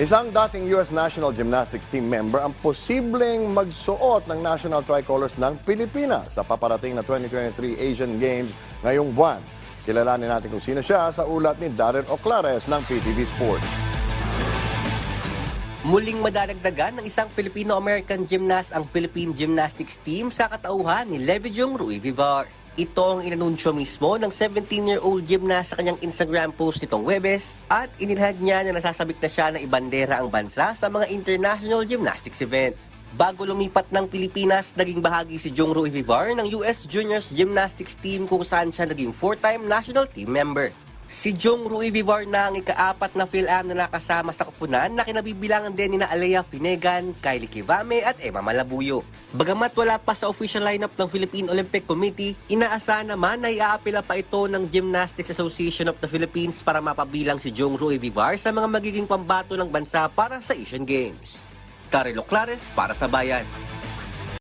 Isang dating U.S. National Gymnastics team member ang posibleng magsuot ng national tricolors ng Pilipinas sa paparating na 2023 Asian Games ngayong buwan. Kilalanin natin kung sino siya sa ulat ni Darren Oclares ng PTV Sports. Muling madadagdagan ng isang Filipino-American gymnast ang Philippine Gymnastics Team sa katauhan ni Levidiong Rui Vivar. Ito ang inanunsyo mismo ng 17-year-old gymnast sa kanyang Instagram post nitong Webes at inilahad niya na nasasabik na siya na ibandera ang bansa sa mga international gymnastics event. Bago lumipat ng Pilipinas, naging bahagi si Jong Rui Vivar ng US Juniors Gymnastics Team kung saan siya naging four-time national team member. Si Jong Rui Vivar na ang ikaapat na PhilAm na nakasama sa kupunan na kinabibilangan din ni na Alea Finegan, Kylie Kivame at Emma Malabuyo. Bagamat wala pa sa official lineup ng Philippine Olympic Committee, inaasahan naman na iaapila pa ito ng Gymnastics Association of the Philippines para mapabilang si Jong Rui Vivar sa mga magiging pambato ng bansa para sa Asian Games. Carlo Clares para sa Bayan.